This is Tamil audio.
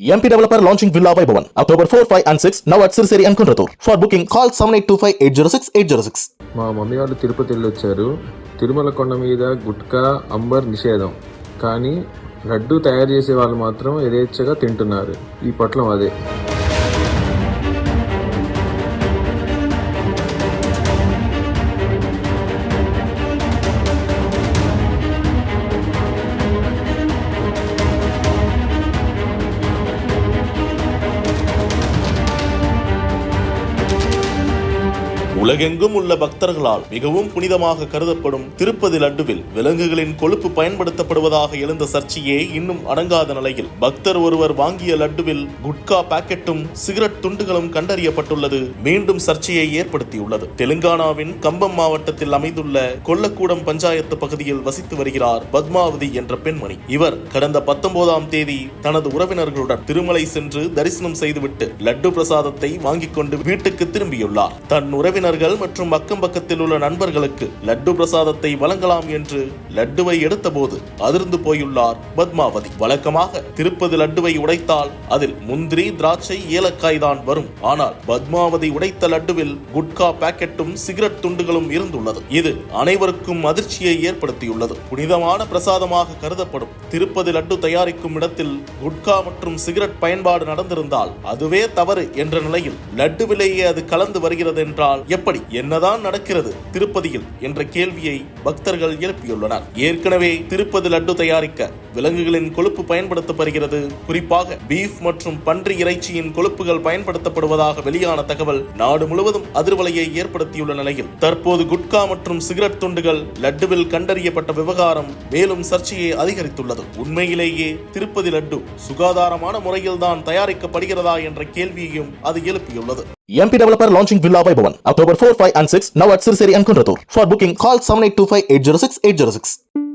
MP developer launching villa Vaibhavan October four five and six now at Siruseri and Kundrathur for booking call seven eight two five eight zero six eight zero six మా మమ్మీ వాళ్ళు తిరుపతి వెళ్ళొచ్చారు. తిరుమల కొండ మీద గుట్కా అంబర్ నిషేధం. కానీ లడ్డు తయారు చేసే వాళ్ళు మాత్రం యథేచ్ఛగా తింటున్నారు. ఈ పట్లం అదే. உலகெங்கும் உள்ள பக்தர்களால் மிகவும் புனிதமாக கருதப்படும் திருப்பதி லட்டுவில் விலங்குகளின் கொழுப்பு பயன்படுத்தப்படுவதாக எழுந்த சர்ச்சையே இன்னும் அடங்காத நிலையில் பக்தர் ஒருவர் வாங்கிய லட்டுவில் குட்கா பாக்கெட்டும் சிகரெட் துண்டுகளும் கண்டறியப்பட்டுள்ளது. மீண்டும் சர்ச்சையை ஏற்படுத்தியுள்ளது. தெலுங்கானாவின் கம்பம் மாவட்டத்தில் அமைந்துள்ள கொல்லக்கூடம் பஞ்சாயத்து பகுதியில் வசித்து வருகிறார் பத்மாவதி என்ற பெண்மணி. இவர் கடந்த பத்தொன்பதாம் தேதி தனது உறவினர்களுடன் திருமலை சென்று தரிசனம் செய்துவிட்டு லட்டு பிரசாதத்தை வாங்கிக் கொண்டு வீட்டுக்கு திரும்பியுள்ளார். தன் உறவினர் உறவினர்கள் மற்றும் அக்கம் பக்கத்தில் உள்ள நண்பர்களுக்கு லட்டு பிரசாதத்தை வழங்கலாம் என்று லட்டுவை எடுத்தபோது அதிர்ந்து போயுள்ளார் பத்மாவதி. வழக்கமாக திருப்பதி லட்டுவை உடைத்தால் அதில் முந்திரி திராட்சை ஏலக்காய் தான் வரும். ஆனால் பத்மாவதி உடைத்த லட்டுவில் குட்கா பாக்கெட்டும் சிகரெட் துண்டுகளும் இருந்துள்ளது. இது அனைவருக்கும் அதிர்ச்சியை ஏற்படுத்தியுள்ளது. புனிதமான பிரசாதமாக கருதப்படும். திருப்பதி லட்டு தயாரிக்கும் இடத்தில் குட்கா மற்றும் சிகரெட் பயன்பாடு நடந்திருந்தால் அதுவே தவறு என்ற நிலையில் லட்டுவிலேயே அது கலந்து வருகிறது என்றால் எப்படி என்னதான் நடக்கிறது திருப்பதியில் என்ற கேள்வியை பக்தர்கள் எழுப்பியுள்ளனர். ஏற்கனவே திருப்பதி லட்டு தயாரிக்க விலங்குகளின் கொழுப்பு பயன்படுத்தப்படுகிறது குறிப்பாக பீஃப் மற்றும் பன்றி இறைச்சியின் கொழுப்புகள் பயன்படுத்தப்படுவதாக வெளியான தகவல் நாடு முழுவதும் அதிர்வலையை ஏற்படுத்தியுள்ள நிலையில் தற்போது குட்கா மற்றும் சிகரெட் துண்டுகள் லட்டுவில் கண்டறியப்பட்ட விவகாரம் மேலும் சர்ச்சையை அதிகரித்துள்ளது உண்மையிலேயே திருப்பதி லட்டு சுகாதாரமான முறையில் தான் தயாரிக்கப்படுகிறதா என்ற கேள்வியையும் அது எழுப்பியுள்ளது MP developer launching Villa by Bhavan. October 4, 5 and 6 now at Sirseri and Kunratur. For booking call 7825 806 806.